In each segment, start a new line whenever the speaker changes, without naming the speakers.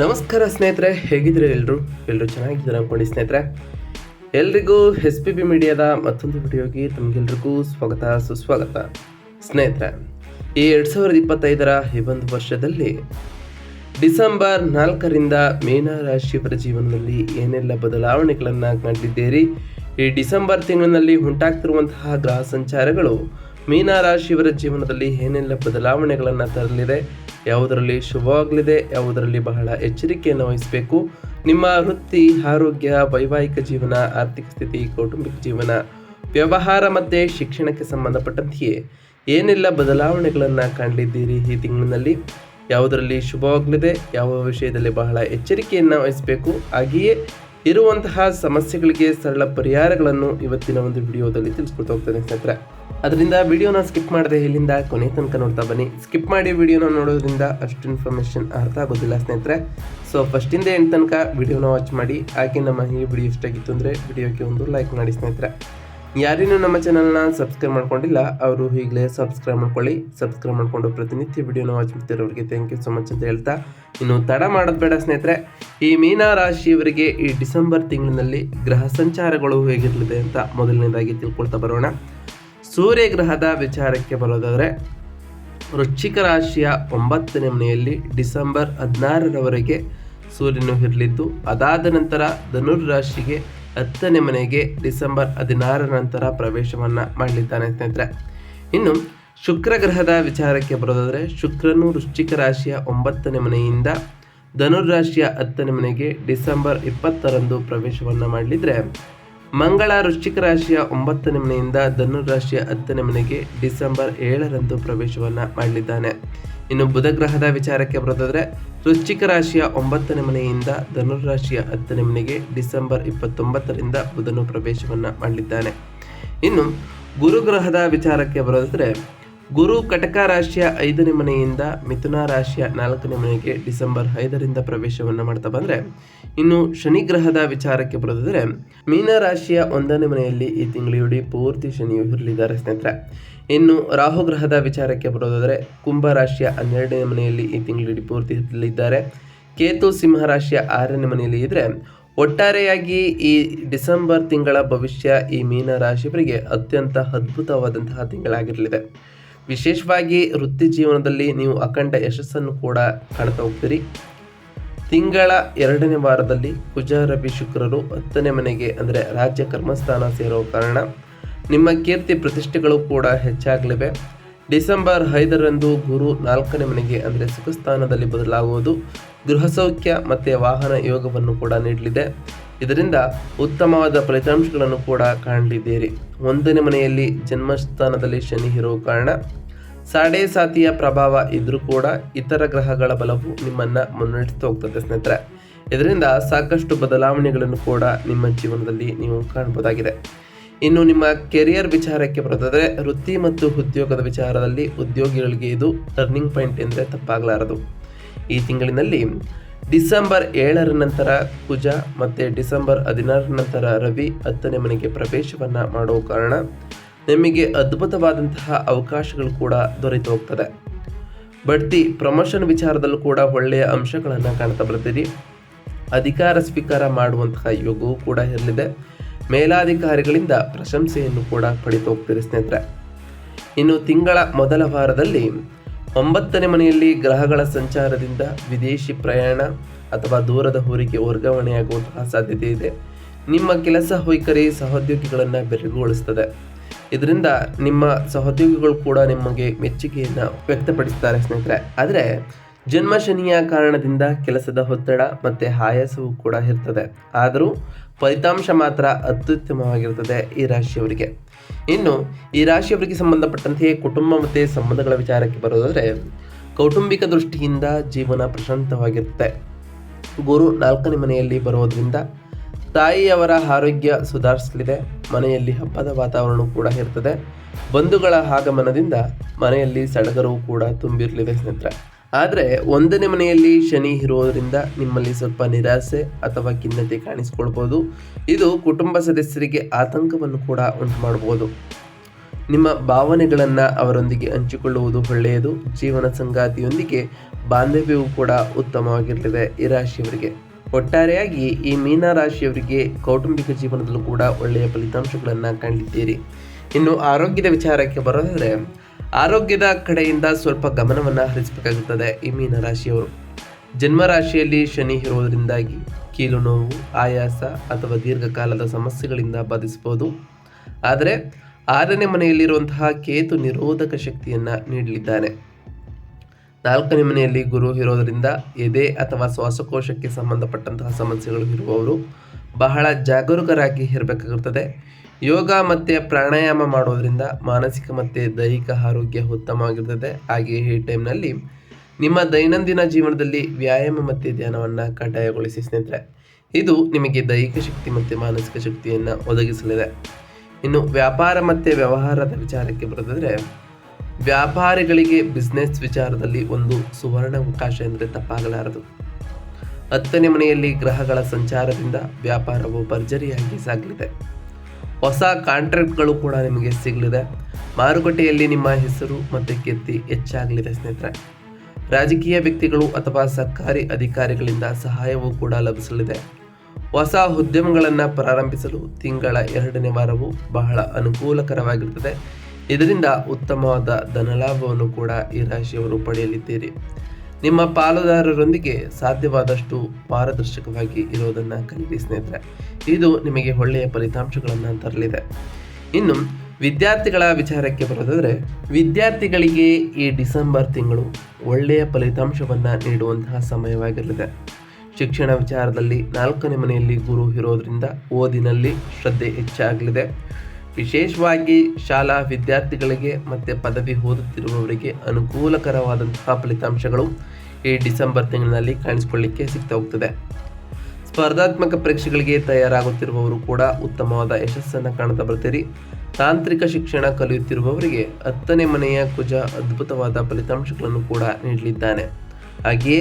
ನಮಸ್ಕಾರ ಸ್ನೇಹಿತರೆ ಹೇಗಿದ್ರೆ ಎಲ್ಲರೂ ಎಲ್ಲರೂ ಚೆನ್ನಾಗಿದ್ದಾರೆ ಅನ್ಕೊಂಡು ಸ್ನೇಹಿತರೆ? ಎಲ್ರಿಗೂ ಎಸ್ ಪಿ ಬಿ ಮೀಡಿಯಾದ ಮತ್ತೊಂದು ವಿಡಿಯೋಗೆ ತಮಗೆಲ್ರಿಗೂ ಸ್ವಾಗತ, ಸುಸ್ವಾಗತ. ಸ್ನೇಹಿತರೆ, ಈ ಎರಡು ಸಾವಿರದ ಇಪ್ಪತ್ತೈದರ ಈ ಒಂದು ವರ್ಷದಲ್ಲಿ ಡಿಸೆಂಬರ್ ನಾಲ್ಕರಿಂದ ಮೀನ ರಾಶಿಯವರ ಜೀವನದಲ್ಲಿ ಏನೆಲ್ಲ ಬದಲಾವಣೆಗಳನ್ನು ಕಂಡಿದ್ದೀರಿ? ಈ ಡಿಸೆಂಬರ್ ತಿಂಗಳಿನಲ್ಲಿ ಉಂಟಾಗ್ತಿರುವಂತಹ ಗ್ರಹ ಸಂಚಾರಗಳು ಮೀನ ರಾಶಿಯವರ ಜೀವನದಲ್ಲಿ ಏನೆಲ್ಲ ಬದಲಾವಣೆಗಳನ್ನು ತರಲಿದೆ, ಯಾವುದರಲ್ಲಿ ಶುಭವಾಗಲಿದೆ, ಯಾವುದರಲ್ಲಿ ಬಹಳ ಎಚ್ಚರಿಕೆಯನ್ನು ವಹಿಸಬೇಕು, ನಿಮ್ಮ ವೃತ್ತಿ, ಆರೋಗ್ಯ, ವೈವಾಹಿಕ ಜೀವನ, ಆರ್ಥಿಕ ಸ್ಥಿತಿ, ಕೌಟುಂಬಿಕ ಜೀವನ, ವ್ಯವಹಾರ ಮತ್ತು ಶಿಕ್ಷಣಕ್ಕೆ ಸಂಬಂಧಪಟ್ಟಂತೆಯೇ ಏನೆಲ್ಲ ಬದಲಾವಣೆಗಳನ್ನು ಕಾಣಲಿದ್ದೀರಿ ಈ ತಿಂಗಳಿನಲ್ಲಿ? ಯಾವುದರಲ್ಲಿ ಶುಭವಾಗಲಿದೆ, ಯಾವ ವಿಷಯದಲ್ಲಿ ಬಹಳ ಎಚ್ಚರಿಕೆಯನ್ನು ವಹಿಸಬೇಕು? ಹಾಗೆಯೇ ಇರುವಂತಹ ಸಮಸ್ಯೆಗಳಿಗೆ ಸರಳ ಪರಿಹಾರಗಳನ್ನು ಇವತ್ತಿನ ಒಂದು ವಿಡಿಯೋದಲ್ಲಿ ತಿಳಿಸ್ಕೊಡ್ತಾ ಹೋಗ್ತೇನೆ ಸ್ನೇಹಿತರೆ. ಅದರಿಂದ ವಿಡಿಯೋನ ಸ್ಕಿಪ್ ಮಾಡದೆ ಇಲ್ಲಿಂದ ಕೊನೆ ತನಕ ನೋಡ್ತಾ ಬನ್ನಿ. ಸ್ಕಿಪ್ ಮಾಡಿ ವಿಡಿಯೋನ ನೋಡೋದ್ರಿಂದ ಅಷ್ಟು ಇನ್ಫಾರ್ಮೇಷನ್ ಅರ್ಥ ಆಗೋದಿಲ್ಲ ಸ್ನೇಹಿತರೆ. ಸೊ ಫಸ್ಟಿಂದ ಎಂಟು ತನಕ ವಿಡಿಯೋನ ವಾಚ್ ಮಾಡಿ. ಹಾಗೆ ನಮ್ಮ ಈ ವಿಡಿಯೋ ಇಷ್ಟ ಆಗಿತ್ತು ಅಂದರೆ ವಿಡಿಯೋಗೆ ಒಂದು ಲೈಕ್ ಮಾಡಿ ಸ್ನೇಹಿತರೆ. ಯಾರೇನು ನಮ್ಮ ಚಾನಲ್ನ ಸಬ್ಸ್ಕ್ರೈಬ್ ಮಾಡ್ಕೊಂಡಿಲ್ಲ, ಅವರು ಈಗಲೇ ಸಬ್ಸ್ಕ್ರೈಬ್ ಮಾಡ್ಕೊಳ್ಳಿ. ಸಬ್ಸ್ಕ್ರೈಬ್ ಮಾಡಿಕೊಂಡು ಪ್ರತಿನಿತ್ಯ ವಿಡಿಯೋನ ವಾಚ್ ಮಾಡ್ತಿರೋರಿಗೆ ಥ್ಯಾಂಕ್ ಯು ಸೊ ಮಚ್ ಅಂತ ಹೇಳ್ತಾ, ಇನ್ನು ತಡ ಮಾಡೋದು ಬೇಡ ಸ್ನೇಹಿತರೆ. ಈ ಮೀನ ರಾಶಿಯವರಿಗೆ ಈ ಡಿಸೆಂಬರ್ ತಿಂಗಳಿನಲ್ಲಿ ಗ್ರಹ ಸಂಚಾರಗಳು ಹೇಗಿರಲಿದೆ ಅಂತ ಮೊದಲನೇದಾಗಿ ತಿಳ್ಕೊಳ್ತಾ ಬರೋಣ. ಸೂರ್ಯ ಗ್ರಹದ ವಿಚಾರಕ್ಕೆ ಬರೋದಾದರೆ, ವೃಶ್ಚಿಕ ರಾಶಿಯ ಒಂಬತ್ತನೇ ಮನೆಯಲ್ಲಿ ಡಿಸೆಂಬರ್ ಹದಿನಾರರವರೆಗೆ ಸೂರ್ಯನು ಇರಲಿದ್ದು, ಅದಾದ ನಂತರ ಧನುರ್ ರಾಶಿಗೆ ಹತ್ತನೇ ಮನೆಗೆ ಡಿಸೆಂಬರ್ ಹದಿನಾರರ ನಂತರ ಪ್ರವೇಶವನ್ನು ಮಾಡಲಿದ್ದಾನೆ ಸ್ನೇಹಿತರೆ. ಇನ್ನು ಶುಕ್ರ ಗ್ರಹದ ವಿಚಾರಕ್ಕೆ ಬರೋದಾದರೆ ಶುಕ್ರನು ವೃಶ್ಚಿಕ ರಾಶಿಯ ಒಂಬತ್ತನೇ ಮನೆಯಿಂದ ಧನುರ್ ರಾಶಿಯ ಹತ್ತನೇ ಮನೆಗೆ ಡಿಸೆಂಬರ್ ಇಪ್ಪತ್ತರಂದು ಪ್ರವೇಶವನ್ನು ಮಾಡಲಿದ್ರೆ ಮಂಗಳ ವೃಶ್ಚಿಕ ರಾಶಿಯ ಒಂಬತ್ತನೇ ಮನೆಯಿಂದ ಧನು ರಾಶಿಯ ಹತ್ತನೇ ಮನೆಗೆ ಡಿಸೆಂಬರ್ ಏಳರಂದು ಪ್ರವೇಶವನ್ನು ಮಾಡಲಿದ್ದಾನೆ. ಇನ್ನು ಬುಧ ಗ್ರಹದ ವಿಚಾರಕ್ಕೆ ಬರೋದಾದರೆ, ವೃಶ್ಚಿಕ ರಾಶಿಯ ಒಂಬತ್ತನೇ ಮನೆಯಿಂದ ಧನುರ್ ರಾಶಿಯ ಹತ್ತನೇ ಮನೆಗೆ ಡಿಸೆಂಬರ್ ಇಪ್ಪತ್ತೊಂಬತ್ತರಿಂದ ಬುಧನು ಪ್ರವೇಶವನ್ನು ಮಾಡಲಿದ್ದಾನೆ. ಇನ್ನು ಗುರುಗ್ರಹದ ವಿಚಾರಕ್ಕೆ ಬರೋದಾದರೆ ಗುರು ಕಟಕ ರಾಶಿಯ ಐದನೇ ಮನೆಯಿಂದ ಮಿಥುನ ರಾಶಿಯ ನಾಲ್ಕನೇ ಮನೆಗೆ ಡಿಸೆಂಬರ್ ಐದರಿಂದ ಪ್ರವೇಶವನ್ನು ಮಾಡ್ತಾ ಬಂದರೆ, ಇನ್ನು ಶನಿ ಗ್ರಹದ ವಿಚಾರಕ್ಕೆ ಬರೋದಾದರೆ, ಮೀನ ರಾಶಿಯ ಒಂದನೇ ಮನೆಯಲ್ಲಿ ಈ ತಿಂಗಳಿಡೀ ಪೂರ್ತಿ ಶನಿಯು ಇರಲಿದ್ದಾರೆ ಸ್ನೇಹಿತರೆ. ಇನ್ನು ರಾಹು ಗ್ರಹದ ವಿಚಾರಕ್ಕೆ ಬರೋದಾದರೆ, ಕುಂಭ ರಾಶಿಯ ಹನ್ನೆರಡನೇ ಮನೆಯಲ್ಲಿ ಈ ತಿಂಗಳಿಡಿ ಪೂರ್ತಿ ಇರಲಿದ್ದಾರೆ. ಕೇತು ಸಿಂಹ ರಾಶಿಯ ಆರನೇ ಮನೆಯಲ್ಲಿ ಇದ್ದರೆ ಒಟ್ಟಾರೆಯಾಗಿ ಈ ಡಿಸೆಂಬರ್ ತಿಂಗಳ ಭವಿಷ್ಯ ಈ ಮೀನ ರಾಶಿಯವರಿಗೆ ಅತ್ಯಂತ ಅದ್ಭುತವಾದಂತಹ ತಿಂಗಳಾಗಿರಲಿದೆ. ವಿಶೇಷವಾಗಿ ವೃತ್ತಿ ಜೀವನದಲ್ಲಿ ನೀವು ಅಖಂಡ ಯಶಸ್ಸನ್ನು ಕೂಡ ಕಾಣ್ತಾ ಹೋಗ್ತೀರಿ. ತಿಂಗಳ ಎರಡನೇ ವಾರದಲ್ಲಿ ಕುಜ ರವಿ ಶುಕ್ರರು ಹತ್ತನೇ ಮನೆಗೆ, ಅಂದರೆ ರಾಜ್ಯ ಕರ್ಮಸ್ಥಾನ ಸೇರೋ ಕಾರಣ ನಿಮ್ಮ ಕೀರ್ತಿ ಪ್ರತಿಷ್ಠೆಗಳು ಕೂಡ ಹೆಚ್ಚಾಗಲಿವೆ. ಡಿಸೆಂಬರ್ ಐದರಂದು ಗುರು ನಾಲ್ಕನೇ ಮನೆಗೆ, ಅಂದರೆ ಸುಖಸ್ಥಾನದಲ್ಲಿ ಬದಲಾಗುವುದು. ಗೃಹ ಸೌಖ್ಯ ಮತ್ತು ವಾಹನ ಯೋಗವನ್ನು ಕೂಡ ನೀಡಲಿದೆ. ಇದರಿಂದ ಉತ್ತಮವಾದ ಫಲಿತಾಂಶಗಳನ್ನು ಕೂಡ ಕಾಣಲಿದ್ದೀರಿ. ಒಂದನೇ ಮನೆಯಲ್ಲಿ ಜನ್ಮಸ್ಥಾನದಲ್ಲಿ ಶನಿ ಇರುವ ಕಾರಣ ಸಾಡೆ ಸಾತಿಯ ಪ್ರಭಾವ ಇದ್ದರೂ ಕೂಡ ಇತರ ಗ್ರಹಗಳ ಬಲವು ನಿಮ್ಮನ್ನು ಮುನ್ನಡೆಸ್ತಾ ಹೋಗ್ತದೆ ಸ್ನೇಹಿತರೆ. ಇದರಿಂದ ಸಾಕಷ್ಟು ಬದಲಾವಣೆಗಳನ್ನು ಕೂಡ ನಿಮ್ಮ ಜೀವನದಲ್ಲಿ ನೀವು ಕಾಣಬಹುದಾಗಿದೆ ಇನ್ನು ನಿಮ್ಮ ಕೆರಿಯರ್ ವಿಚಾರಕ್ಕೆ ಬರೋದಾದರೆ, ವೃತ್ತಿ ಮತ್ತು ಉದ್ಯೋಗದ ವಿಚಾರದಲ್ಲಿ ಉದ್ಯೋಗಿಗಳಿಗೆ ಇದು ಟರ್ನಿಂಗ್ ಪಾಯಿಂಟ್ ಎಂದರೆ ತಪ್ಪಾಗಲಾರದು. ಈ ತಿಂಗಳಿನಲ್ಲಿ ಡಿಸೆಂಬರ್ ಏಳರ ನಂತರ ಕುಜ ಮತ್ತು ಡಿಸೆಂಬರ್ ಹದಿನಾರರ ನಂತರ ರವಿ ಹತ್ತನೇ ಮನೆಗೆ ಪ್ರವೇಶವನ್ನು ಮಾಡುವ ಕಾರಣ ನಿಮಗೆ ಅದ್ಭುತವಾದಂತಹ ಅವಕಾಶಗಳು ಕೂಡ ದೊರೆತು ಹೋಗ್ತದೆ. ಬಡ್ತಿ ಪ್ರಮೋಷನ್ ವಿಚಾರದಲ್ಲೂ ಕೂಡ ಒಳ್ಳೆಯ ಅಂಶಗಳನ್ನು ಕಾಣ್ತಾ ಬರ್ತೀರಿ ಅಧಿಕಾರ ಸ್ವೀಕಾರ ಮಾಡುವಂತಹ ಯೋಗವೂ ಕೂಡ ಇರಲಿದೆ. ಮೇಲಾಧಿಕಾರಿಗಳಿಂದ ಪ್ರಶಂಸೆಯನ್ನು ಕೂಡ ಪಡಿತು ಹೋಗ್ತೀರಿ ಸ್ನೇಹಿತರೆ. ಇನ್ನು ತಿಂಗಳ ಮೊದಲ ವಾರದಲ್ಲಿ ಒಂಬತ್ತನೇ ಮನೆಯಲ್ಲಿ ಗ್ರಹಗಳ ಸಂಚಾರದಿಂದ ವಿದೇಶಿ ಪ್ರಯಾಣ ಅಥವಾ ದೂರದ ಊರಿಗೆ ವರ್ಗಾವಣೆಯಾಗುವಂತಹ ಸಾಧ್ಯತೆ ಇದೆ. ನಿಮ್ಮ ಕೆಲಸ ಹೊಯ್ಕರಿ ಸಹೋದ್ಯೋಗಿಗಳನ್ನು ಬೆರಗುಗೊಳಿಸ್ತದೆ. ಇದರಿಂದ ನಿಮ್ಮ ಸಹೋದ್ಯೋಗಿಗಳು ಕೂಡ ನಿಮಗೆ ಮೆಚ್ಚುಗೆಯನ್ನು ವ್ಯಕ್ತಪಡಿಸ್ತಾರೆ ಸ್ನೇಹಿತರೆ. ಆದರೆ ಜನ್ಮ ಶನಿಯ ಕಾರಣದಿಂದ ಕೆಲಸದ ಒತ್ತಡ ಮತ್ತು ಆಯಾಸವೂ ಕೂಡ ಇರ್ತದೆ. ಆದರೂ ಫಲಿತಾಂಶ ಮಾತ್ರ ಅತ್ಯುತ್ತಮವಾಗಿರ್ತದೆ ಈ ರಾಶಿಯವರಿಗೆ. ಇನ್ನು ಈ ರಾಶಿಯವರಿಗೆ ಸಂಬಂಧಪಟ್ಟಂತೆಯೇ ಕುಟುಂಬ ಮತ್ತು ಸಂಬಂಧಗಳ ವಿಚಾರಕ್ಕೆ ಬರೋದಾದರೆ, ಕೌಟುಂಬಿಕ ದೃಷ್ಟಿಯಿಂದ ಜೀವನ ಪ್ರಶಾಂತವಾಗಿರುತ್ತೆ. ಗುರು ನಾಲ್ಕನೇ ಮನೆಯಲ್ಲಿ ಬರೋದ್ರಿಂದ ತಾಯಿಯವರ ಆರೋಗ್ಯ ಸುಧಾರಿಸಲಿದೆ. ಮನೆಯಲ್ಲಿ ಹಬ್ಬದ ವಾತಾವರಣ ಕೂಡ ಇರ್ತದೆ. ಬಂಧುಗಳ ಆಗಮನದಿಂದ ಮನೆಯಲ್ಲಿ ಸಡಗರವು ಕೂಡ ತುಂಬಿರಲಿದೆ ಸ್ನೇಹಿತರೆ. ಆದರೆ ಒಂದನೇ ಮನೆಯಲ್ಲಿ ಶನಿ ಇರುವುದರಿಂದ ನಿಮ್ಮಲ್ಲಿ ಸ್ವಲ್ಪ ನಿರಾಸೆ ಅಥವಾ ಖಿನ್ನತೆ ಕಾಣಿಸಿಕೊಳ್ಬೋದು. ಇದು ಕುಟುಂಬ ಸದಸ್ಯರಿಗೆ ಆತಂಕವನ್ನು ಕೂಡ ಉಂಟು ಮಾಡಬಹುದು ನಿಮ್ಮ ಭಾವನೆಗಳನ್ನು ಅವರೊಂದಿಗೆ ಹಂಚಿಕೊಳ್ಳುವುದು ಒಳ್ಳೆಯದು. ಜೀವನ ಸಂಗಾತಿಯೊಂದಿಗೆ ಬಾಂಧವ್ಯವು ಕೂಡ ಉತ್ತಮವಾಗಿರಲಿದೆ ಈ ರಾಶಿಯವರಿಗೆ. ಒಟ್ಟಾರೆಯಾಗಿ ಈ ಮೀನ ರಾಶಿಯವರಿಗೆ ಕೌಟುಂಬಿಕ ಜೀವನದಲ್ಲೂ ಕೂಡ ಒಳ್ಳೆಯ ಫಲಿತಾಂಶಗಳನ್ನು ಕಂಡಿದ್ದೀರಿ. ಇನ್ನು ಆರೋಗ್ಯದ ವಿಚಾರಕ್ಕೆ ಬರೋದಾದರೆ, ಆರೋಗ್ಯದ ಕಡೆಯಿಂದ ಸ್ವಲ್ಪ ಗಮನವನ್ನು ಹರಿಸಬೇಕಾಗುತ್ತದೆ ಈ ಮೀನ ರಾಶಿಯವರು. ಜನ್ಮ ರಾಶಿಯಲ್ಲಿ ಶನಿ ಇರುವುದರಿಂದಾಗಿ ಕೀಲು ನೋವು, ಆಯಾಸ ಅಥವಾ ದೀರ್ಘಕಾಲದ ಸಮಸ್ಯೆಗಳಿಂದ ಬಾಧಿಸಬಹುದು. ಆದರೆ ಆರನೇ ಮನೆಯಲ್ಲಿರುವಂತಹ ಕೇತು ನಿರೋಧಕ ಶಕ್ತಿಯನ್ನು ನೀಡಲಿದ್ದಾನೆ. ನಾಲ್ಕನೇ ಮನೆಯಲ್ಲಿ ಗುರು ಇರೋದರಿಂದ ಎದೆ ಅಥವಾ ಶ್ವಾಸಕೋಶಕ್ಕೆ ಸಂಬಂಧಪಟ್ಟಂತಹ ಸಮಸ್ಯೆಗಳು ಇರುವವರು ಬಹಳ ಜಾಗರೂಕರಾಗಿ ಇರಬೇಕಾಗುತ್ತದೆ. ಯೋಗ ಮತ್ತು ಪ್ರಾಣಾಯಾಮ ಮಾಡೋದರಿಂದ ಮಾನಸಿಕ ಮತ್ತು ದೈಹಿಕ ಆರೋಗ್ಯ ಉತ್ತಮವಾಗಿರ್ತದೆ ಹಾಗೆಯೇ ಈ ಟೈಮ್ನಲ್ಲಿ ನಿಮ್ಮ ದೈನಂದಿನ ಜೀವನದಲ್ಲಿ ವ್ಯಾಯಾಮ ಮತ್ತು ಧ್ಯಾನವನ್ನು ಕಡ್ಡಾಯಗೊಳಿಸಿ ಸ್ನೇಹಿತರೆ. ಇದು ನಿಮಗೆ ದೈಹಿಕ ಶಕ್ತಿ ಮತ್ತು ಮಾನಸಿಕ ಶಕ್ತಿಯನ್ನು ಒದಗಿಸಲಿದೆ. ಇನ್ನು ವ್ಯಾಪಾರ ಮತ್ತು ವ್ಯವಹಾರದ ವಿಚಾರಕ್ಕೆ ಬರೋದಾದರೆ ವ್ಯಾಪಾರಿಗಳಿಗೆ ಬಿಸ್ನೆಸ್ ವಿಚಾರದಲ್ಲಿ ಒಂದು ಸುವರ್ಣ ಅವಕಾಶ ಎಂದರೆ ತಪ್ಪಾಗಲಾರದು. ಹತ್ತನೇ ಮನೆಯಲ್ಲಿ ಗ್ರಹಗಳ ಸಂಚಾರದಿಂದ ವ್ಯಾಪಾರವು ಭರ್ಜರಿಯಾಗಿ ಸಾಗಲಿದೆ. ಹೊಸ ಕಾಂಟ್ರಾಕ್ಟ್ಗಳು ಕೂಡ ನಿಮಗೆ ಸಿಗಲಿದೆ. ಮಾರುಕಟ್ಟೆಯಲ್ಲಿ ನಿಮ್ಮ ಹೆಸರು ಮತ್ತು ಕೀರ್ತಿ ಹೆಚ್ಚಾಗಲಿದೆ ಸ್ನೇಹಿತರೆ. ರಾಜಕೀಯ ವ್ಯಕ್ತಿಗಳು ಅಥವಾ ಸರ್ಕಾರಿ ಅಧಿಕಾರಿಗಳಿಂದ ಸಹಾಯವೂ ಕೂಡ ಲಭಿಸಲಿದೆ. ಹೊಸ ಉದ್ಯಮಗಳನ್ನು ಪ್ರಾರಂಭಿಸಲು ತಿಂಗಳ ಎರಡನೇ ವಾರವು ಬಹಳ ಅನುಕೂಲಕರವಾಗಿರುತ್ತದೆ. ಇದರಿಂದ ಉತ್ತಮವಾದ ಧನಲಾಭವನ್ನು ಕೂಡ ಈ ರಾಶಿಯವರು ಪಡೆಯಲಿದ್ದೀರಿ. ನಿಮ್ಮ ಪಾಲುದಾರರೊಂದಿಗೆ ಸಾಧ್ಯವಾದಷ್ಟು ಪಾರದರ್ಶಕವಾಗಿ ಇರೋದನ್ನು ಕಲಿಯಿರಿ ಸ್ನೇಹಿತರೆ. ಇದು ನಿಮಗೆ ಒಳ್ಳೆಯ ಫಲಿತಾಂಶಗಳನ್ನು ತರಲಿದೆ. ಇನ್ನು, ವಿದ್ಯಾರ್ಥಿಗಳ ವಿಚಾರಕ್ಕೆ ಬರೋದಾದರೆ, ವಿದ್ಯಾರ್ಥಿಗಳಿಗೆ ಈ ಡಿಸೆಂಬರ್ ತಿಂಗಳು ಒಳ್ಳೆಯ ಫಲಿತಾಂಶವನ್ನು ನೀಡುವಂತಹ ಸಮಯವಾಗಿರಲಿದೆ. ಶಿಕ್ಷಣ ವಿಚಾರದಲ್ಲಿ ನಾಲ್ಕನೇ ಮನೆಯಲ್ಲಿ ಗುರು ಇರೋದರಿಂದ ಓದಿನಲ್ಲಿ ಶ್ರದ್ಧೆ ಹೆಚ್ಚಾಗಲಿದೆ. ವಿಶೇಷವಾಗಿ ಶಾಲಾ ವಿದ್ಯಾರ್ಥಿಗಳಿಗೆ ಮತ್ತು ಪದವಿ ಓದುತ್ತಿರುವವರಿಗೆ ಅನುಕೂಲಕರವಾದಂತಹ ಫಲಿತಾಂಶಗಳು ಈ ಡಿಸೆಂಬರ್ ತಿಂಗಳಿನಲ್ಲಿ ಕಾಣಿಸಿಕೊಳ್ಳಿಕ್ಕೆ ಸಿಗ್ತಾ ಹೋಗ್ತದೆ. ಸ್ಪರ್ಧಾತ್ಮಕ ಪರೀಕ್ಷೆಗಳಿಗೆ ತಯಾರಾಗುತ್ತಿರುವವರು ಕೂಡ ಉತ್ತಮವಾದ ಯಶಸ್ಸನ್ನು ಕಾಣುತ್ತಾ ಬರ್ತೀರಿ. ತಾಂತ್ರಿಕ ಶಿಕ್ಷಣ ಕಲಿಯುತ್ತಿರುವವರಿಗೆ ಹತ್ತನೇ ಮನೆಯ ಕುಜ ಅದ್ಭುತವಾದ ಫಲಿತಾಂಶಗಳನ್ನು ಕೂಡ ನೀಡಲಿದ್ದಾನೆ. ಹಾಗೆಯೇ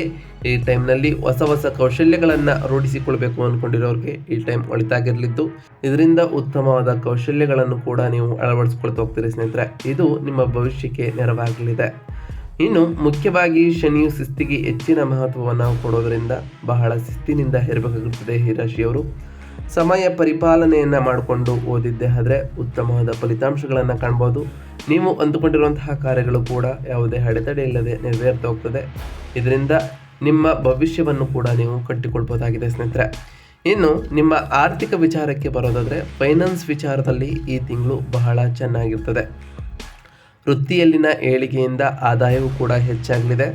ಈ ಟೈಮ್ನಲ್ಲಿ ಹೊಸ ಹೊಸ ಕೌಶಲ್ಯಗಳನ್ನು ರೂಢಿಸಿಕೊಳ್ಬೇಕು ಅಂದ್ಕೊಂಡಿರೋರಿಗೆ ಈ ಟೈಮ್ ಒಳಿತಾಗಿರಲಿದ್ದು. ಇದರಿಂದ ಉತ್ತಮವಾದ ಕೌಶಲ್ಯಗಳನ್ನು ಕೂಡ ನೀವು ಅಳವಡಿಸ್ಕೊಳ್ತಾ ಹೋಗ್ತೀರಿ ಸ್ನೇಹಿತರೆ. ಇದು ನಿಮ್ಮ ಭವಿಷ್ಯಕ್ಕೆ ನೆರವಾಗಲಿದೆ. ಇನ್ನು ಮುಖ್ಯವಾಗಿ ಶನಿಯು ಶಿಸ್ತಿಗೆ ಹೆಚ್ಚಿನ ಮಹತ್ವವನ್ನು ಕೊಡೋದರಿಂದ ಬಹಳ ಶಿಸ್ತಿನಿಂದ ಹೆರಬೇಕಾಗುತ್ತದೆ ಈ ರಾಶಿಯವರು. ಸಮಯ ಪರಿಪಾಲನೆಯನ್ನು ಮಾಡಿಕೊಂಡು ಓದಿದ್ದೆ ಆದರೆ ಉತ್ತಮವಾದ ಫಲಿತಾಂಶಗಳನ್ನು ಕಾಣ್ಬೋದು. ನೀವು ಅಂದುಕೊಂಡಿರುವಂತಹ ಕಾರ್ಯಗಳು ಕೂಡ ಯಾವುದೇ ಅಡೆತಡೆ ಇಲ್ಲದೆ ನೆರವೇರ್ತಾ ಇದರಿಂದ ನಿಮ್ಮ ಭವಿಷ್ಯವನ್ನು ಕೂಡ ನೀವು ಕಟ್ಟಿಕೊಳ್ಬೋದಾಗಿದೆ ಸ್ನೇಹಿತರೆ. ಇನ್ನು ನಿಮ್ಮ ಆರ್ಥಿಕ ವಿಚಾರಕ್ಕೆ ಬರೋದಾದರೆ, ಫೈನಾನ್ಸ್ ವಿಚಾರದಲ್ಲಿ ಈ ತಿಂಗಳು ಬಹಳ ಚೆನ್ನಾಗಿರ್ತದೆ. ವೃತ್ತಿಯಲ್ಲಿನ ಏಳಿಗೆಯಿಂದ ಆದಾಯವೂ ಕೂಡ ಹೆಚ್ಚಾಗಲಿದೆ.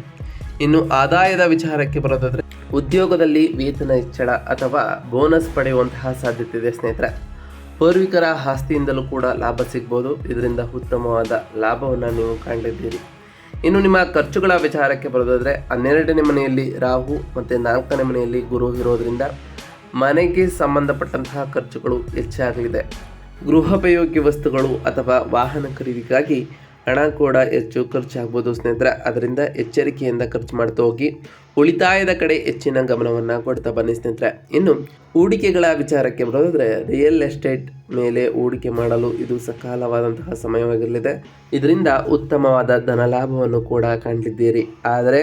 ಇನ್ನು ಆದಾಯದ ವಿಚಾರಕ್ಕೆ ಬರೋದಾದರೆ, ಉದ್ಯೋಗದಲ್ಲಿ ವೇತನ ಹೆಚ್ಚಳ ಅಥವಾ ಬೋನಸ್ ಪಡೆಯುವಂತಹ ಸಾಧ್ಯತೆ ಇದೆ ಸ್ನೇಹಿತರೆ. ಪೂರ್ವಿಕರ ಆಸ್ತಿಯಿಂದಲೂ ಕೂಡ ಲಾಭ ಸಿಗ್ಬೋದು. ಇದರಿಂದ ಉತ್ತಮವಾದ ಲಾಭವನ್ನು ನೀವು ಕಾಣಲಿದ್ದೀರಿ ಇನ್ನು ನಿಮ್ಮ ಖರ್ಚುಗಳ ವಿಚಾರಕ್ಕೆ ಬರೋದಾದರೆ, ಹನ್ನೆರಡನೇ ಮನೆಯಲ್ಲಿ ರಾಹು ಮತ್ತು ನಾಲ್ಕನೇ ಮನೆಯಲ್ಲಿ ಗುರು ಇರೋದರಿಂದ ಮನೆಗೆ ಸಂಬಂಧಪಟ್ಟಂತಹ ಖರ್ಚುಗಳು ಹೆಚ್ಚಾಗಲಿದೆ. ಗೃಹೋಪಯೋಗಿ ವಸ್ತುಗಳು ಅಥವಾ ವಾಹನ ಖರೀದಿಗಾಗಿ ಹಣ ಕೂಡ ಹೆಚ್ಚು ಖರ್ಚಾಗ್ಬೋದು ಸ್ನೇಹಿತರೆ. ಅದರಿಂದ ಎಚ್ಚರಿಕೆಯಿಂದ ಖರ್ಚು ಮಾಡ್ತಾ ಹೋಗಿ. ಉಳಿತಾಯದ ಕಡೆ ಹೆಚ್ಚಿನ ಗಮನವನ್ನು ಕೊಡ್ತಾ ಬನ್ನಿ ಸ್ನೇಹಿತರೆ. ಇನ್ನು ಹೂಡಿಕೆಗಳ ವಿಚಾರಕ್ಕೆ ಬರೋದಾದರೆ ರಿಯಲ್ ಎಸ್ಟೇಟ್ ಮೇಲೆ ಹೂಡಿಕೆ ಮಾಡಲು ಇದು ಸಕಾಲವಾದಂತಹ ಸಮಯವಾಗಿರಲಿದೆ ಇದರಿಂದ ಉತ್ತಮವಾದ ಧನಲಾಭವನ್ನು ಕೂಡ ಕಾಣಲಿದ್ದೀರಿ ಆದರೆ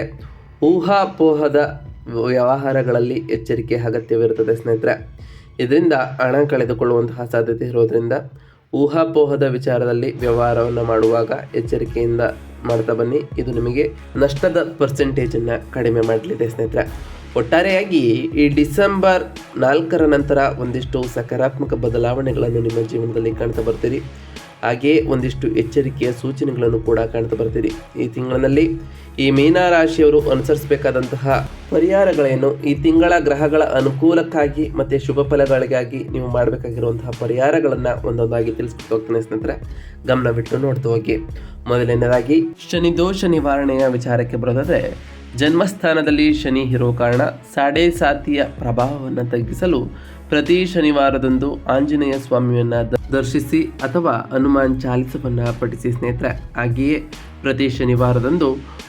ಊಹಾಪೋಹದ ವ್ಯವಹಾರಗಳಲ್ಲಿ ಎಚ್ಚರಿಕೆ ಅಗತ್ಯವಿರುತ್ತದೆ ಸ್ನೇಹಿತರೆ. ಇದರಿಂದ ಹಣ ಕಳೆದುಕೊಳ್ಳುವಂತಹ ಸಾಧ್ಯತೆ ಇರೋದರಿಂದ ಊಹಾಪೋಹದ ವಿಚಾರದಲ್ಲಿ ವ್ಯವಹಾರವನ್ನು ಮಾಡುವಾಗ ಎಚ್ಚರಿಕೆಯಿಂದ ಮಾಡ್ತಾ ಬನ್ನಿ. ಇದು ನಿಮಗೆ ನಷ್ಟದ ಪರ್ಸೆಂಟೇಜನ್ನು ಕಡಿಮೆ ಮಾಡಲಿದೆ ಸ್ನೇಹಿತರೆ. ಒಟ್ಟಾರೆಯಾಗಿ ಈ ಡಿಸೆಂಬರ್ ನಾಲ್ಕರ ನಂತರ ಒಂದಿಷ್ಟು ಸಕಾರಾತ್ಮಕ ಬದಲಾವಣೆಗಳನ್ನು ನಿಮ್ಮ ಜೀವನದಲ್ಲಿ ಕಾಣ್ತಾ ಬರ್ತೀರಿ. ಹಾಗೆಯೇ ಒಂದಿಷ್ಟು ಎಚ್ಚರಿಕೆಯ ಸೂಚನೆಗಳನ್ನು ಕೂಡ ಕಾಣ್ತಾ ಬರ್ತೀರಿ. ಈ ತಿಂಗಳಿನಲ್ಲಿ ಈ ಮೀನರಾಶಿಯವರು ಅನುಸರಿಸಬೇಕಾದಂತಹ ಪರಿಹಾರಗಳೇನು ಈ ತಿಂಗಳ ಗ್ರಹಗಳ ಅನುಕೂಲಕ್ಕಾಗಿ ಮತ್ತು ಶುಭ ಫಲಗಳಿಗಾಗಿ ನೀವು ಮಾಡಬೇಕಾಗಿರುವಂತಹ ಪರಿಹಾರಗಳನ್ನು ಒಂದೊಂದಾಗಿ ತಿಳಿಸ್ಕೊಟ್ಟು ಹೋಗ್ತಾನೆ ಸ್ನೇಹಿತರೆ. ಗಮನ ಬಿಟ್ಟು ನೋಡ್ತಾ ಹೋಗಿ. ಮೊದಲನೇದಾಗಿ, ಶನಿ ದೋಷ ನಿವಾರಣೆಯ ವಿಚಾರಕ್ಕೆ ಬರೋದಾದರೆ, ಜನ್ಮಸ್ಥಾನದಲ್ಲಿ ಶನಿ ಇರೋ ಕಾರಣ, ಸಾಡೆ ಸಾತಿಯ ಪ್ರಭಾವವನ್ನು ತಗ್ಗಿಸಲು ಪ್ರತಿ ಶನಿವಾರದಂದು ಆಂಜನೇಯ ಸ್ವಾಮಿಯನ್ನು ದರ್ಶಿಸಿ ಅಥವಾ ಹನುಮಾನ್ ಚಾಲಿಸವನ್ನ ಪಠಿಸಿ ಸ್ನೇಹಿತರೆ, ಹಾಗೆಯೇ ಪ್ರತಿ ಶನಿವಾರದಂದು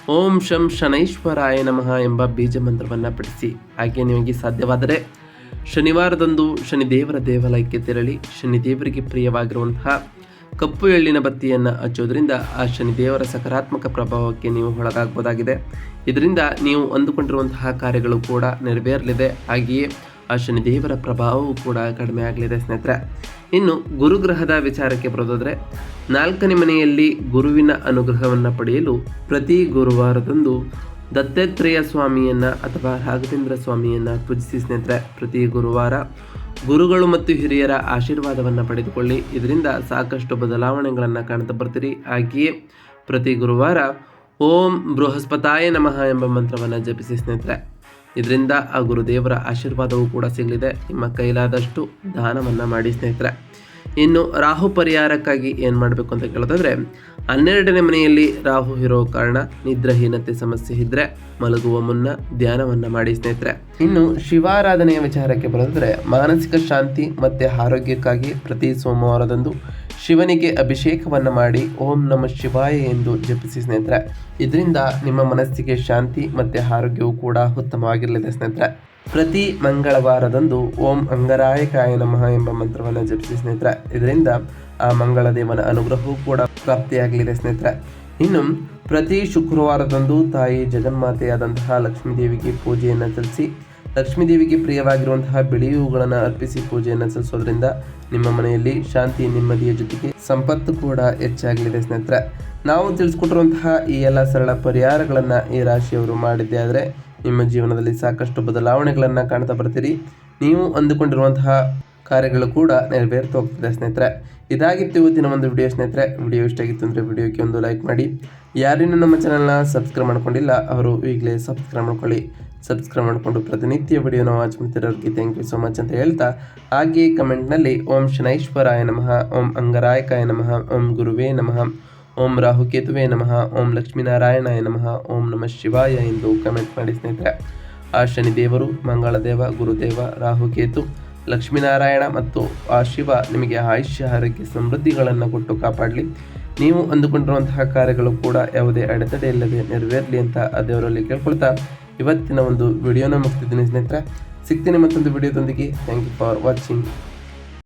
ಓಂ ಶಂ ಶನೈಶ್ವರಾಯ ನಮಃ ಎಂಬ ಬೀಜ ಮಂತ್ರವನ್ನು ಪಠಿಸಿ. ಹಾಗೆ ನಿಮಗೆ ಸಾಧ್ಯವಾದರೆ ಶನಿವಾರದಂದು ಶನಿದೇವರ ದೇವಾಲಯಕ್ಕೆ ತೆರಳಿ ಶನಿದೇವರಿಗೆ ಪ್ರಿಯವಾಗಿರುವಂತಹ ಕಪ್ಪು ಎಳ್ಳಿನ ಬತ್ತಿಯನ್ನು ಹಚ್ಚೋದ್ರಿಂದ ಆ ಶನಿದೇವರ ಸಕಾರಾತ್ಮಕ ಪ್ರಭಾವಕ್ಕೆ ನೀವು ಒಳಗಾಗಬಹುದಾಗಿದೆ. ಇದರಿಂದ ನೀವು ಅಂದುಕೊಂಡಿರುವಂತಹ ಕಾರ್ಯಗಳು ಕೂಡ ನೆರವೇರಲಿದೆ. ಹಾಗೆಯೇ ಆ ಶನಿದೇವರ ಪ್ರಭಾವವು ಕೂಡ ಕಡಿಮೆ ಆಗಲಿದೆ ಸ್ನೇಹಿತರೆ. ಇನ್ನು ಗುರುಗ್ರಹದ ವಿಚಾರಕ್ಕೆ ಬರೋದಾದರೆ, ನಾಲ್ಕನೇ ಮನೆಯಲ್ಲಿ ಗುರುವಿನ ಅನುಗ್ರಹವನ್ನು ಪಡೆಯಲು ಪ್ರತಿ ಗುರುವಾರದಂದು ದತ್ತಾತ್ರೇಯ ಸ್ವಾಮಿಯನ್ನು ಅಥವಾ ರಾಘವೇಂದ್ರ ಸ್ವಾಮಿಯನ್ನು ಪೂಜಿಸಿ ಸ್ನೇಹಿತರೆ, ಪ್ರತಿ ಗುರುವಾರ ಗುರುಗಳು ಮತ್ತು ಹಿರಿಯರ ಆಶೀರ್ವಾದವನ್ನು ಪಡೆದುಕೊಳ್ಳಿ. ಇದರಿಂದ ಸಾಕಷ್ಟು ಬದಲಾವಣೆಗಳನ್ನು ಕಾಣ್ತಾ ಬರ್ತೀರಿ. ಹಾಗೆಯೇ ಪ್ರತಿ ಗುರುವಾರ ಓಂ ಬೃಹಸ್ಪತಾಯ ನಮಃ ಎಂಬ ಮಂತ್ರವನ್ನು ಜಪಿಸಿ ಸ್ನೇಹಿತರೆ. ಇದರಿಂದ ಆ ಗುರುದೇವರ ಆಶೀರ್ವಾದವೂ ಕೂಡ ಸಿಗಲಿದೆ. ನಿಮ್ಮ ಕೈಲಾದಷ್ಟು ದಾನವನ್ನು ಮಾಡಿ ಸ್ನೇಹಿತರೆ. ಇನ್ನು ರಾಹು ಪರಿಹಾರಕ್ಕಾಗಿ ಏನು ಮಾಡಬೇಕು ಅಂತ ಕೇಳೋದಾದ್ರೆ, ಹನ್ನೆರಡನೇ ಮನೆಯಲ್ಲಿ ರಾಹು ಇರೋ ಕಾರಣ ನಿದ್ರಾಹೀನತೆ ಸಮಸ್ಯೆ ಇದ್ದರೆ ಮಲಗುವ ಮುನ್ನ ಧ್ಯಾನವನ್ನು ಮಾಡಿ ಸ್ನೇಹಿತರೆ. ಇನ್ನು ಶಿವಾರಾಧನೆಯ ವಿಚಾರಕ್ಕೆ ಬರೋದಾದರೆ, ಮಾನಸಿಕ ಶಾಂತಿ ಮತ್ತು ಆರೋಗ್ಯಕ್ಕಾಗಿ ಪ್ರತಿ ಸೋಮವಾರದಂದು ಶಿವನಿಗೆ ಅಭಿಷೇಕವನ್ನು ಮಾಡಿ ಓಂ ನಮ ಶಿವಾಯ ಎಂದು ಜಪಿಸಿ ಸ್ನೇಹಿತರೆ. ಇದರಿಂದ ನಿಮ್ಮ ಮನಸ್ಸಿಗೆ ಶಾಂತಿ ಮತ್ತು ಆರೋಗ್ಯವು ಕೂಡ ಉತ್ತಮವಾಗಿರಲಿದೆ ಸ್ನೇಹಿತರೆ. ಪ್ರತಿ ಮಂಗಳವಾರದಂದು ಓಂ ಅಂಗರಾಯಕಾಯ ನಮಃ ಎಂಬ ಮಂತ್ರವನ್ನು ಜಪಿಸಿ ಸ್ನೇಹಿತರೆ. ಇದರಿಂದ ಆ ಮಂಗಳ ದೇವನ ಅನುಗ್ರಹವೂ ಕೂಡ ಪ್ರಾಪ್ತಿಯಾಗಲಿದೆ ಸ್ನೇಹಿತರೆ. ಇನ್ನು ಪ್ರತಿ ಶುಕ್ರವಾರದಂದು ತಾಯಿ ಜಗನ್ಮಾತೆಯಾದಂತಹ ಲಕ್ಷ್ಮೀದೇವಿಗೆ ಪೂಜೆಯನ್ನು ಸಲ್ಲಿಸಿ ಲಕ್ಷ್ಮೀ ದೇವಿಗೆ ಪ್ರಿಯವಾಗಿರುವಂತಹ ಬಿಳಿ ಹೂಗಳನ್ನು ಅರ್ಪಿಸಿ ಪೂಜೆಯನ್ನು ಸಲ್ಲಿಸೋದ್ರಿಂದ ನಿಮ್ಮ ಮನೆಯಲ್ಲಿ ಶಾಂತಿ ನೆಮ್ಮದಿಯ ಜೊತೆಗೆ ಸಂಪತ್ತು ಕೂಡ ಹೆಚ್ಚಾಗಲಿದೆ ಸ್ನೇಹಿತರೆ. ನಾವು ತಿಳಿಸ್ಕೊಟ್ಟಿರುವಂತಹ ಈ ಎಲ್ಲ ಸರಳ ಪರಿಹಾರಗಳನ್ನು ಈ ರಾಶಿಯವರು ಮಾಡಿದ್ದೆ ಆದರೆ ನಿಮ್ಮ ಜೀವನದಲ್ಲಿ ಸಾಕಷ್ಟು ಬದಲಾವಣೆಗಳನ್ನು ಕಾಣ್ತಾ ಬರ್ತೀರಿ. ನೀವು ಅಂದುಕೊಂಡಿರುವಂತಹ ಕಾರ್ಯಗಳು ಕೂಡ ನೆರವೇರ್ತಾ ಹೋಗ್ತಿದೆ ಸ್ನೇಹಿತರೆ. ಇದಾಗಿತ್ತು ಇವತ್ತಿನ ಒಂದು ವಿಡಿಯೋ ಸ್ನೇಹಿತರೆ, ವಿಡಿಯೋ ಇಷ್ಟ ಆಗಿತ್ತು ಅಂದರೆ ವಿಡಿಯೋಕ್ಕೆ ಒಂದು ಲೈಕ್ ಮಾಡಿ. ಯಾರಿನ್ನೂ ನಮ್ಮ ಚಾನಲ್ನ ಸಬ್ಸ್ಕ್ರೈಬ್ ಮಾಡ್ಕೊಂಡಿಲ್ಲ, ಅವರು ಈಗಲೇ ಸಬ್ಸ್ಕ್ರೈಬ್ ಮಾಡ್ಕೊಳ್ಳಿ. ಸಬ್ಸ್ಕ್ರೈಬ್ ಮಾಡಿಕೊಂಡು ಪ್ರತಿನಿತ್ಯ ವಿಡಿಯೋನ ವಾಚ್ ಮಾಡ್ತಿರೋರಿಗೆ ಥ್ಯಾಂಕ್ ಯು ಸೊ ಮಚ್ ಅಂತ ಹೇಳ್ತಾ, ಹಾಗೆ ಕಮೆಂಟ್ನಲ್ಲಿ ಓಂ ಶನೈಶ್ವರಾಯ ನಮಃ, ಓಂ ಅಂಗರಾಯಕಾಯ ನಮಃ, ಓಂ ಗುರುವೇ ನಮಃ, ಓಂ ರಾಹುಕೇತುವೇ ನಮಃ, ಓಂ ಲಕ್ಷ್ಮೀನಾರಾಯಣಾಯ ನಮಃ, ಓಂ ನಮಃ ಶಿವಾಯ ಎಂದು ಕಮೆಂಟ್ ಮಾಡಿ ಸ್ನೇಹಿತರೆ. ಆ ಶನಿದೇವರು, ಮಂಗಳದೇವ, ಗುರುದೇವ, ರಾಹುಕೇತು, ಲಕ್ಷ್ಮೀನಾರಾಯಣ ಮತ್ತು ಆ ಶಿವ ನಿಮಗೆ ಆಯುಷ್ಯ, ಆರೋಗ್ಯ, ಸಮೃದ್ಧಿಗಳನ್ನು ಕೊಟ್ಟು ಕಾಪಾಡಲಿ. ನೀವು ಅಂದುಕೊಂಡಿರುವಂತಹ ಕಾರ್ಯಗಳು ಕೂಡ ಯಾವುದೇ ಅಡೆತಡೆ ಇಲ್ಲದೆ ನೆರವೇರಲಿ ಅಂತ ಆ ದೇವರಲ್ಲಿ ಕೇಳ್ಕೊಳ್ತಾ ಇವತ್ತಿನ ಒಂದು ವಿಡಿಯೋನ ಮುಗಿಸ್ತಿದ್ದೀನಿ ಸ್ನೇಹಿತರೆ. ಸಿಗ್ತೀನಿ ಮತ್ತೊಂದು ವಿಡಿಯೋದೊಂದಿಗೆ. Thank you for watching